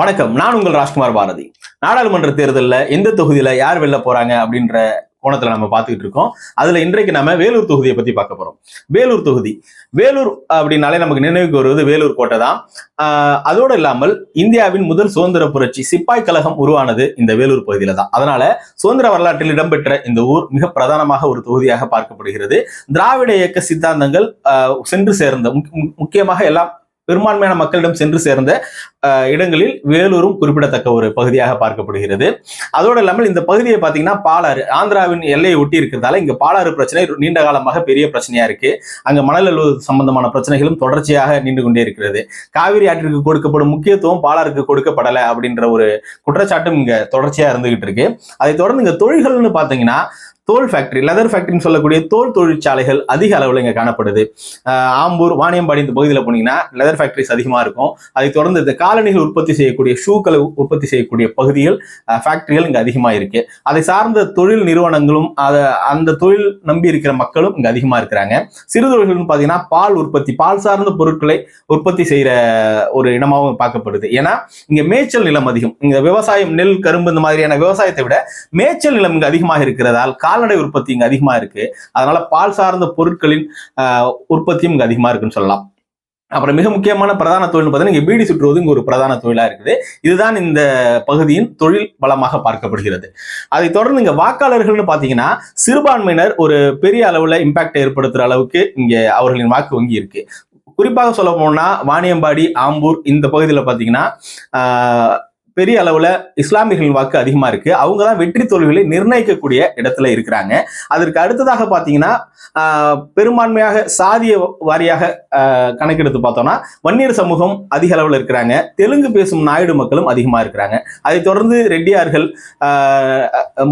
வணக்கம். நான் உங்கள் ராஜ்குமார் பாரதி. நாடாளுமன்ற தேர்தலில் எந்த தொகுதியில் யார் வெல்ல போறாங்க அப்படின்ற கோணத்தில் நம்ம பார்த்துக்கிட்டு இருக்கோம். அதில் இன்றைக்கு நம்ம வேலூர் தொகுதியை பற்றி பார்க்க போகிறோம் வேலூர் தொகுதி. வேலூர் அப்படின்னாலே நமக்கு நினைவுக்கு வருவது வேலூர் கோட்டை தான். அதோடு இல்லாமல் இந்தியாவின் முதல் சுதந்திர புரட்சி சிப்பாய் கழகம் உருவானது இந்த வேலூர் பகுதியில தான். அதனால சுதந்திர வரலாற்றில் இடம்பெற்ற இந்த ஊர் மிக பிரதானமாக ஒரு தொகுதியாக பார்க்கப்படுகிறது. திராவிட இயக்க சித்தாந்தங்கள் சென்று சேர்ந்த முக்கியமாக எல்லாம் பெரும்பான்மையான மக்களிடம் சென்று சேர்ந்த இடங்களில் வேலூரும் குறிப்பிடத்தக்க ஒரு பகுதியாக பார்க்கப்படுகிறது. அதோடு இல்லாமல் இந்த பகுதியை பார்த்தீங்கன்னா பாலாறு ஆந்திராவின் எல்லையை ஒட்டி இருக்கிறதால இங்க பாலாறு பிரச்சனை நீண்ட காலமாக பெரிய பிரச்சனையா இருக்கு. அங்க மணல் அழுவது சம்பந்தமான பிரச்சனைகளும் தொடர்ச்சியாக நின்று கொண்டே இருக்கிறது. காவிரி ஆற்றிற்கு கொடுக்கப்படும் முக்கியத்துவம் பாலாருக்கு கொடுக்கப்படலை அப்படின்ற ஒரு குற்றச்சாட்டும் இங்க தொடர்ச்சியா இருந்துகிட்டு இருக்கு. அதை தொடர்ந்து இங்க தொழில்கள்னு பார்த்தீங்கன்னா தோல் ஃபேக்டரி லெதர் ஃபேக்டரின்னு சொல்லக்கூடிய தோல் தொழிற்சாலைகள் அதிக அளவில் இங்கே காணப்படுது. ஆஹ் ஆம்பூர் வாணியம்பாடி இந்த பகுதியில் போனீங்கன்னா லெதர் ஃபேக்டரிஸ் அதிகமாக இருக்கும். அதை தொடர்ந்து இந்த காலணிகள் உற்பத்தி செய்யக்கூடிய ஷூக்களை உற்பத்தி செய்யக்கூடிய பகுதிகள் ஃபேக்டரிகள் இங்கே அதிகமாக இருக்கு. அதை சார்ந்த தொழில் நிறுவனங்களும் அதை அந்த தொழில் நம்பி இருக்கிற மக்களும் இங்கே அதிகமாக இருக்கிறாங்க. சிறு தொழில்கள்னு பார்த்தீங்கன்னா பால் உற்பத்தி பால் சார்ந்த பொருட்களை உற்பத்தி செய்கிற ஒரு இடமாகவும் பார்க்கப்படுது. ஏன்னா இங்கே மேய்ச்சல் நிலம் அதிகம். இங்கே விவசாயம் நெல் கரும்பு இந்த மாதிரியான விவசாயத்தை விட மேய்ச்சல் நிலம் இங்கே அதிகமாக இருக்கிறதால் கால்நடை உற்பத்தி இங்கே அதிகமாக இருக்கு. அதனால பால் சார்ந்த பொருட்களின் ஆஹ், உற்பத்தியும் இங்கே அதிகமாக இருக்குன்னு சொல்லலாம். அப்புறம் மிக முக்கியமான பிரதான தொழில்னு பார்த்தீங்கன்னா இங்கே பீடி சுற்றுவது இங்கே ஒரு பிரதான தொழிலாக இருக்குது. இதுதான் இந்த பகுதியின் தொழில் பலமாக பார்க்கப்படுகிறது. அதை தொடர்ந்து இங்கே வாக்காளர்கள்னு பார்த்தீங்கன்னா சிறுபான்மையினர் ஒரு பெரிய அளவில் இம்பாக்டை ஏற்படுத்துகிற அளவுக்கு இங்கே அவர்களின் வாக்கு வங்கி இருக்கு. குறிப்பாக சொல்ல போனா வாணியம்பாடி ஆம்பூர் இந்த பகுதியில் பார்த்தீங்கன்னா பெரிய அளவுல இஸ்லாமியர்கள் வாக்கு அதிகமா இருக்கு. அவங்க தான் வெற்றி தோல்விகளை நிர்ணயிக்கக்கூடிய இடத்துல இருக்கிறாங்க. அதற்கு அடுத்ததாக பார்த்தீங்கன்னா ஆஹ், பெரும்பான்மையாக சாதிய வாரியாக கணக்கெடுத்து பார்த்தோம்னா வன்னியர் சமூகம் அதிக அளவில் இருக்கிறாங்க. தெலுங்கு பேசும் நாயுடு மக்களும் அதிகமா இருக்கிறாங்க. அதைத் தொடர்ந்து ரெட்டியார்கள்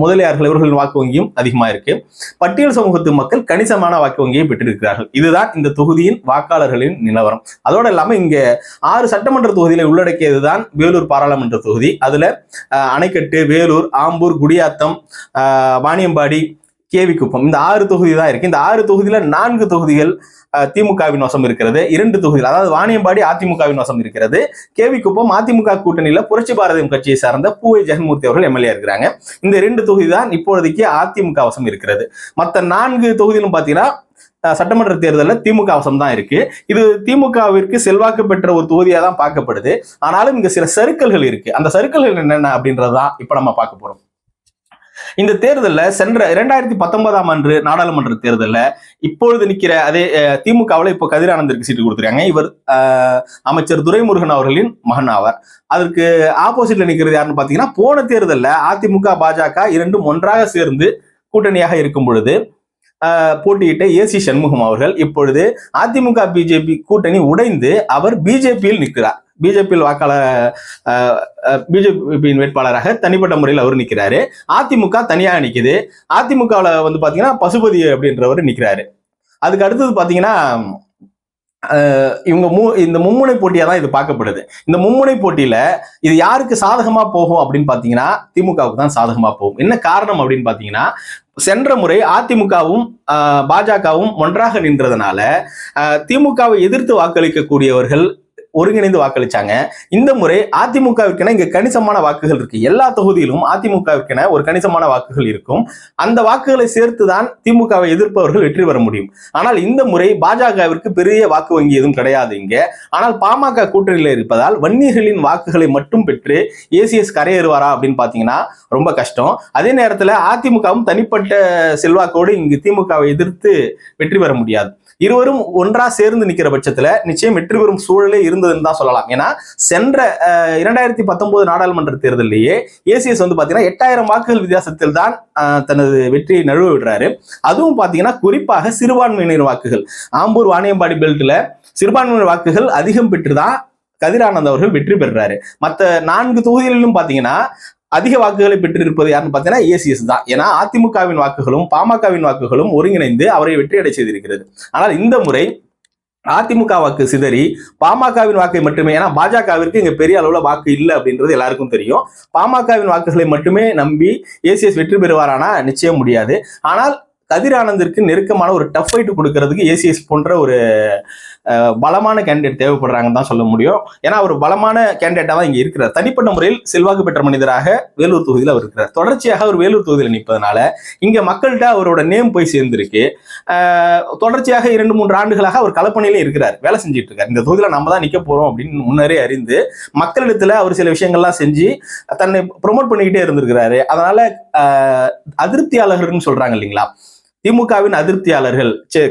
முதலியார்கள் இவர்களின் வாக்கு வங்கியும் அதிகமா இருக்கு. பட்டியல் சமூகத்து மக்கள் கணிசமான வாக்கு வங்கியை பெற்றிருக்கிறார்கள். இதுதான் இந்த தொகுதியின் வாக்காளர்களின் நிலவரம். அதோடு இல்லாம இங்க ஆறு சட்டமன்ற தொகுதியில உள்ளடக்கியதுதான் வேலூர் பாராளுமன்ற தொகுதி. அதுல அணைக்கட்டு வேலூர் ஆம்பூர் குடியாத்தம் வாணியம்பாடி கேவி குப்பம். இந்த ஆறு தொகுதி தான் இருக்கு. இந்த ஆறு தொகுதியில நான்கு தொகுதிகள் திமுகவின் வசம் இருக்கிறது. இரண்டு தொகுதிகள் அதாவது வாணியம்பாடி அதிமுகவின் வசம் இருக்கிறது. கேவி குப்பம் அதிமுக கூட்டணியில புரட்சி பாரதியம் கட்சியை சார்ந்த பூவை ஜெகன்மூர்த்தி அவர்கள் எம்எல்ஏ இருக்கிறாங்க. இந்த ரெண்டு தொகுதி தான் இப்போதைக்கு அதிமுக வசம் இருக்கிறது. மற்ற நான்கு தொகுதியிலும் பார்த்தீங்கன்னா சட்டமன்ற தேர்தலில் திமுக அவசம் தான் இருக்கு. இது திமுகவிற்கு செல்வாக்கு பெற்ற ஒரு தொகுதியாக தான் பார்க்கப்படுது. ஆனாலும் இங்க சில சறுக்கல்கள் இருக்கு. அந்த சறுக்கல்கள் என்னென்ன அப்படின்றதான் இப்ப நம்ம பார்க்க போறோம். இந்த தேர்தலில் சென்ற இரண்டாயிரத்தி பத்தொன்பதாம் ஆண்டு நாடாளுமன்ற தேர்தலில் இப்பொழுது நிற்கிற அதே திமுகவில் இப்போ கதிரானந்திற்கு சீட்டு கொடுத்துருக்காங்க. இவர் அமைச்சர் துரைமுருகன் அவர்களின் மகன் ஆவார். அதற்கு ஆப்போசிட்ல நிற்கிறது யாருன்னு பார்த்தீங்கன்னா போன தேர்தலில் அதிமுக பாஜக இரண்டும் ஒன்றாக சேர்ந்து கூட்டணியாக இருக்கும் பொழுது போட்டியிட்ட ஏசி சண்முகம் அவர்கள் இப்பொழுது அதிமுக பிஜேபி கூட்டணி உடைந்து அவர் பிஜேபியில் நிற்கிறார். பிஜேபியில் வாக்காளர் பிஜேபியின் வேட்பாளராக தனிப்பட்ட முறையில் அவர் நிற்கிறாரு. அதிமுக தனியாக நிற்குது அதிமுகவில் வந்து பார்த்தீங்கன்னா பசுபதி அப்படின்றவர் நிற்கிறாரு அதுக்கு அடுத்தது பார்த்தீங்கன்னா இவங்க மூ இந்த மும்முனை போட்டியாக தான் இது பார்க்கப்படுது. இந்த மும்முனை போட்டியில இது யாருக்கு சாதகமா போகும் அப்படின்னு பார்த்தீங்கன்னா திமுகவுக்கு தான் சாதகமா போகும். என்ன காரணம் அப்படின்னு பார்த்தீங்கன்னா சென்ற முறை அதிமுகவும் பாஜகவும் ஒன்றாக நின்றதுனால திமுகவை எதிர்த்து வாக்களிக்கக்கூடியவர்கள் ஒருங்கிணைந்து வாக்களிச்சாங்க. இந்த முறை அதிமுகவிற்கென இங்க கணிசமான வாக்குகள் இருக்கு. எல்லா தொகுதியிலும் அதிமுகவிற்கென ஒரு கணிசமான வாக்குகள் இருக்கும். அந்த வாக்குகளை சேர்த்துதான் திமுகவை எதிர்ப்பவர்கள் வெற்றி பெற முடியும். ஆனால் இந்த முறை பாஜகவிற்கு பெரிய வாக்கு வங்கி எதுவும் கிடையாது இங்க. ஆனால் பாமக கூட்டணியில் இருப்பதால் வன்னியர்களின் வாக்குகளை மட்டும் பெற்று ஏசிஎஸ் கரையேறுவாரா அப்படின்னு பாத்தீங்கன்னா ரொம்ப கஷ்டம். அதே நேரத்துல அதிமுகவும் தனிப்பட்ட செல்வாக்கோடு இங்கு திமுகவை எதிர்த்து வெற்றி பெற முடியாது. இருவரும் ஒன்றா சேர்ந்து நிக்கிற பட்சத்துல நிச்சயம் வெற்றி பெறும் சூழலே இருந்ததுன்னு தான் சொல்லலாம். ஏன்னா சென்ற இரண்டாயிரத்தி பத்தொன்பது நாடாளுமன்ற தேர்தலிலேயே ஏசிஎஸ் வந்து பாத்தீங்கன்னா எட்டாயிரம் வாக்குகள் வித்தியாசத்தில் தான் தனது வெற்றியை நழுவ விடுறாரு. அதுவும் பாத்தீங்கன்னா குறிப்பாக சிறுபான்மையினர் வாக்குகள். ஆம்பூர் வாணியம்பாடி பெல்ட்ல சிறுபான்மையினர் வாக்குகள் அதிகம் பெற்றுதான் கதிரானந்த் அவர்கள் வெற்றி பெறுறாரு. மற்ற நான்கு தொகுதிகளிலும் பாத்தீங்கன்னா அதிக வாக்குகளை பெற்றிருப்பது யாருன்னு பார்த்தீங்கன்னா ஏசிஎஸ் தான். ஏன்னா அதிமுகவின் வாக்குகளும் பாமகவின் வாக்குகளும் ஒருங்கிணைந்து அவரை வெற்றியடை செய்திருக்கிறது. ஆனால் இந்த முறை அதிமுக வாக்கு சிதறி பாமகவின் வாக்கை மட்டுமே ஏன்னா பாஜகவிற்கு இங்க பெரிய அளவுல வாக்கு இல்லை அப்படின்றது எல்லாருக்கும் தெரியும். பாமகவின் வாக்குகளை மட்டுமே நம்பி ஏசிஎஸ் வெற்றி பெறுவாரானா? நிச்சயம் முடியாது. ஆனால் கதிரானந்திற்கு நெருக்கமான ஒரு டஃப் ஃபைட் கொடுக்கறதுக்கு ஏசிஎஸ் போன்ற ஒரு பலமான கேண்டிடேட் தேவைப்படுறாங்கன்னு தான் சொல்ல முடியும். ஏன்னா அவர் பலமான கேண்டிடேட்டா தான் இங்க இருக்கிறார். தனிப்பட்ட முறையில் செல்வாக்கு பெற்ற மனிதராக வேலூர் தொகுதியில் அவர் இருக்கிறார். தொடர்ச்சியாக அவர் வேலூர் தொகுதியில் நிற்பதனால இங்க மக்கள்கிட்ட அவரோட நேம் போய் சேர்ந்திருக்கு. தொடர்ச்சியாக இரண்டு மூன்று ஆண்டுகளாக அவர் களப்பணியிலே இருக்கிறார். வேலை செஞ்சுட்டு இருக்கார். இந்த தொகுதியில் நம்ம தான் நிற்க போறோம் அப்படின்னு முன்னரே அறிந்து மக்களிடத்துல அவர் சில விஷயங்கள்லாம் செஞ்சு தன்னை ப்ரொமோட் பண்ணிக்கிட்டே இருந்திருக்கிறாரு. அதனால அதிருப்தியாளர்கள்னு சொல்றாங்க இல்லைங்களா? திமுகவின் அதிருப்தியாளர்கள். சே-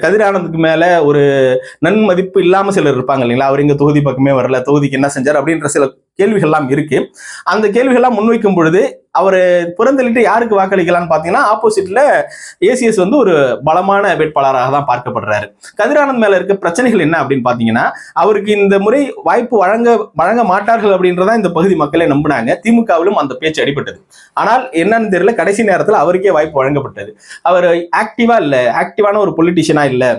மேல ஒரு நன்மதிப்பு இல்லாம சிலர் இருப்பாங்க இல்லைங்களா? அவர் இங்க தொகுதி பக்கமே வரல தொகுதிக்கு என்ன செஞ்சார் அப்படின்ற சில கேள்விகள்லாம் இருக்கு. அந்த கேள்விகள்லாம் முன்வைக்கும் பொழுது அவர் புறந்தள்ளிட்டு யாருக்கு வாக்களிக்கலாம்னு பார்த்தீங்கன்னா ஆப்போசிட்ல ஏசிஎஸ் வந்து ஒரு பலமான வேட்பாளராக தான் பார்க்கப்படுறாரு. கதிரானந்த் மேல இருக்க பிரச்சனைகள் என்ன அப்படின்னு பார்த்தீங்கன்னா அவருக்கு இந்த முறை வாய்ப்பு வழங்க வழங்க மாட்டார்கள் அப்படின்றதான் இந்த பகுதி மக்களே நம்பினாங்க. திமுகவிலும் அந்த பேச்சு அடிபட்டது. ஆனால் என்னன்னு தெரியல கடைசி நேரத்தில் அவருக்கே வாய்ப்பு வழங்கப்பட்டது. அவர் ஆக்டிவா இல்லை ஆக்டிவான ஒரு பொலிட்டிஷியனா இல்லை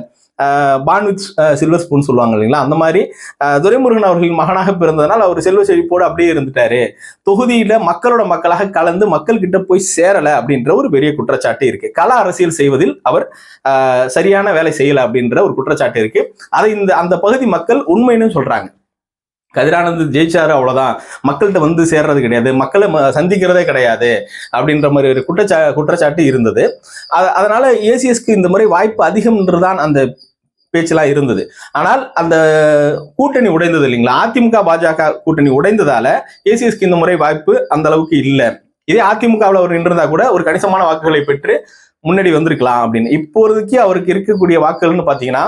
பான்வித் சில்வர் ஸ்பூன் சொல்லுவாங்க இல்லைங்களா? அந்த மாதிரி துரைமுருகன் அவர்களின் மகனாக பிறந்ததனால் அவர் செல்வ செழிப்போடு அப்படியே இருந்துட்டாரு. தொகுதியில் மக்களோட மக்களாக கலந்து மக்கள் கிட்ட போய் சேரலை அப்படின்ற ஒரு பெரிய குற்றச்சாட்டு இருக்கு. கல அரசியல் செய்வதில் அவர் சரியான வேலை செய்யலை அப்படின்ற ஒரு குற்றச்சாட்டு இருக்கு. அதை இந்த அந்த பகுதி மக்கள் உண்மைன்னு சொல்றாங்க. கதிரானந்த் ஜெயிச்சாரு அவ்வளவுதான். மக்கள்கிட்ட வந்து சேர்றது கிடையாது. மக்களை ம- சந்திக்கிறதே கிடையாது அப்படின்ற மாதிரி ஒரு குற்றச்சா குற்றச்சாட்டு இருந்தது. அதனால ஏசிஎஸ்க்கு இந்த முறை வாய்ப்பு அதிகம்ன்றதான் அந்த பேச்செல்லாம் இருந்தது. ஆனால் அந்த கூட்டணி உடைந்தது இல்லைங்களா? அதிமுக பாஜக கூட்டணி உடைந்ததால ஏசிஎஸ்க்கு இந்த முறை வாய்ப்பு அந்த அளவுக்கு இல்லை. இதே அதிமுகவில் அவர் நின்றிருந்தா கூட ஒரு கணிசமான வாக்குகளை பெற்று முன்னாடி வந்திருக்கலாம் அப்படின்னு. இப்போதைக்கு அவருக்கு இருக்கக்கூடிய வாக்குகள்னு பாத்தீங்கன்னா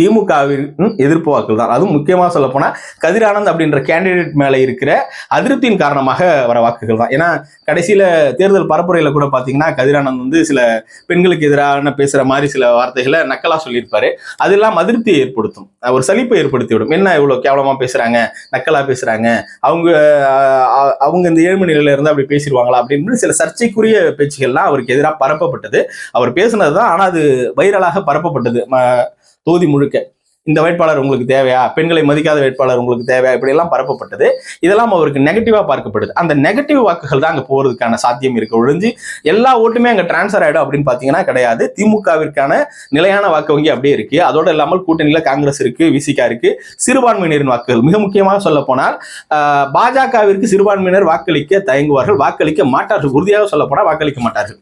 திமுகவின் எதிர்ப்பு வாக்குகள் தான். அதுவும் முக்கியமாக சொல்ல போனால் கதிரானந்த் அப்படின்ற கேண்டிடேட் மேலே இருக்கிற அதிருப்தியின் காரணமாக வர வாக்குகள் தான். ஏன்னா கடைசியில தேர்தல் பரப்புரையில கூட பார்த்தீங்கன்னா கதிரானந்த் வந்து சில பெண்களுக்கு எதிரான பேசுற மாதிரி சில வார்த்தைகளை நக்கலா சொல்லியிருப்பாரு. அது இல்லாமல் அதிருப்தியை ஏற்படுத்தும். ஒரு சலிப்பை ஏற்படுத்தி விடும் என்ன இவ்வளவு கேவலமா பேசுறாங்க? நக்கலா பேசுறாங்க? அவங்க அவங்க இந்த ஏழ்மை நிலையில இருந்து அப்படி பேசிடுவாங்களா? அப்படின்னு சில சர்ச்சைக்குரிய பேச்சுகள்லாம் அவருக்கு எதிராக பரப்பப்பட்டது. அவர் பேசுனதுதான் ஆனா அது வைரலாக பரப்பப்பட்டது. தொகுதி முழுக்க இந்த வேட்பாளர் உங்களுக்கு தேவையா? பெண்களை மதிக்காத வேட்பாளர் உங்களுக்கு தேவையா? இப்படியெல்லாம் பரப்பப்பட்டது. இதெல்லாம் அவருக்கு நெகட்டிவா பார்க்கப்படுது. அந்த நெகட்டிவ் வாக்குகள் தான் அங்க போறதுக்கான சாத்தியம் இருக்கு ஒழிஞ்சு எல்லா ஓட்டுமே அங்க டிரான்ஸ்ஃபர் ஆயிடும் அப்படின்னு பாத்தீங்கன்னா கிடையாது. திமுகவிற்கான நிலையான வாக்கு வங்கி அப்படியே இருக்கு. அதோட இல்லாமல் கூட்டணியில காங்கிரஸ் இருக்கு விசிகா இருக்கு. சிறுபான்மையினரின் வாக்குகள் மிக முக்கியமாக சொல்ல போனால் பாஜகவிற்கு சிறுபான்மையினர் வாக்களிக்க தயங்குவார்கள் வாக்களிக்க மாட்டார்கள் உறுதியாக சொல்ல போனால் வாக்களிக்க மாட்டார்கள்.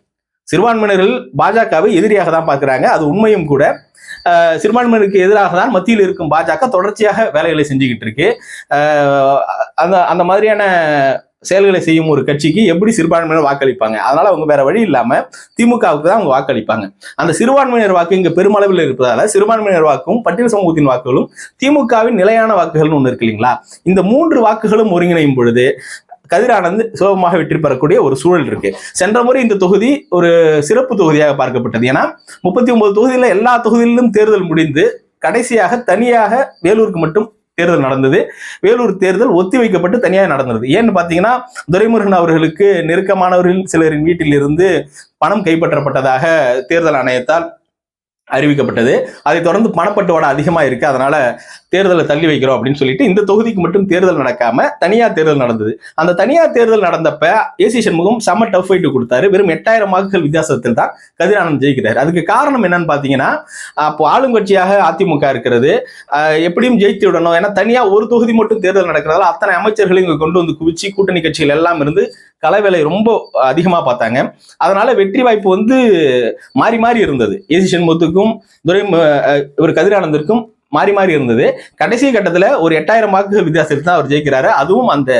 சிறுபான்மையினர்கள் பாஜகவை எதிரியாக தான் பார்க்குறாங்க. அது உண்மையும் கூட. சிறுபான்மையினருக்கு எதிராக தான் மத்தியில் இருக்கும் பாஜக தொடர்ச்சியாக வேலைகளை செஞ்சுக்கிட்டு இருக்கு. ஆஹ், அந்த அந்த மாதிரியான செயல்களை செய்யும் ஒரு கட்சிக்கு எப்படி சிறுபான்மையினர் வாக்களிப்பாங்க? அதனால அவங்க வேற வழி இல்லாம திமுகவுக்கு தான் அவங்க வாக்களிப்பாங்க. அந்த சிறுபான்மையினர் வாக்கு இங்க பெருமளவில் இருப்பதால சிறுபான்மையினர் வாக்கும் பட்டியல் சமூகத்தின் வாக்குகளும் திமுகவின் நிலையான வாக்குகள்னு ஒன்று இருக்கு இல்லைங்களா? இந்த மூன்று வாக்குகளும் ஒருங்கிணையும் பொழுது கதிரானந்த் சுலபமாக வெற்றி பெறக்கூடிய ஒரு சூழல் இருக்கு. சென்ற முறை இந்த தொகுதி ஒரு சிறப்பு தொகுதியாக பார்க்கப்பட்டது. ஏன்னா முப்பத்தி ஒன்பது தொகுதியில எல்லா தொகுதியிலும் தேர்தல் முடிந்து கடைசியாக தனியாக வேலூருக்கு மட்டும் தேர்தல் நடந்தது. வேலூர் தேர்தல் ஒத்தி வைக்கப்பட்டு தனியாக நடந்தது. ஏன்னு பாத்தீங்கன்னா துரைமுருகன் அவர்களுக்கு நெருக்கமானவர்கள் சிலரின் வீட்டில் இருந்து பணம் கைப்பற்றப்பட்டதாக தேர்தல் ஆணையத்தால் அறிவிக்கப்பட்டது. அதைத் தொடர்ந்து பணப்பட்டுவாடா அதிகமாக இருக்கு. அதனால தேர்தலை தள்ளி வைக்கிறோம் அப்படின்னு சொல்லிட்டு இந்த தொகுதிக்கு மட்டும் தேர்தல் நடக்காம தனியார் தேர்தல் நடந்தது. அந்த தனியார் தேர்தல் நடந்தப்ப ஏசி சண்முகம் செம்ம டஃப் ஃபைட் கொடுத்தாரு. வெறும் எட்டாயிரம் வாக்குகள் வித்தியாசத்தில் தான் கதிரானந்த் ஜெயிக்கிறார். அதுக்கு காரணம் என்னன்னு பாத்தீங்கன்னா அப்போ ஆளுங்கட்சியாக அதிமுக இருக்கிறது. எப்படியும் ஜெயித்து விடணும். ஏன்னா தனியா ஒரு தொகுதி மட்டும் தேர்தல் நடக்கிறதால அத்தனை அமைச்சர்களையும் இங்கே கொண்டு வந்து குவிச்சு கூட்டணி கட்சிகள் எல்லாம் இருந்து கலவேலை ரொம்ப அதிகமாக பார்த்தாங்க. அதனால வெற்றி வாய்ப்பு வந்து மாறி மாறி இருந்தது. ஏசி சண்முகத்துக்கும் துரை இவர் கதிரானந்திற்கும் மாறி மாறி இருந்தது. கடைசி கட்டத்தில் ஒரு எட்டாயிரம் வாக்குகள் வித்தியாசத்தில் தான் அவர் ஜெயிக்கிறாரு. அதுவும் அந்த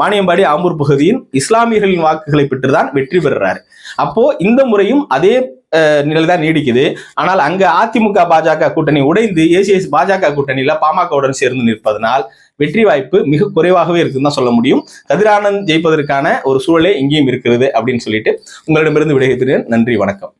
வாணியம்பாடி ஆம்பூர் பகுதியின் இஸ்லாமியர்களின் வாக்குகளை பெற்றுதான் வெற்றி பெறுறாரு. அப்போ இந்த முறையும் அதே நிலை தான் நீடிக்குது. ஆனால் அங்க அதிமுக பாஜக கூட்டணி உடைந்து ஏசிஎஸ் பாஜக கூட்டணியில பாமகவுடன் சேர்ந்து நிற்பதனால் வெற்றி வாய்ப்பு மிக குறைவாகவே இருக்குன்னு தான் சொல்ல முடியும். கதிரானந்த் ஜெயிப்பதற்கான ஒரு சூழலே இங்கேயும் இருக்கிறது அப்படின்னு சொல்லிட்டு உங்களிடமிருந்து விடைபெறுகிறேன். நன்றி வணக்கம்.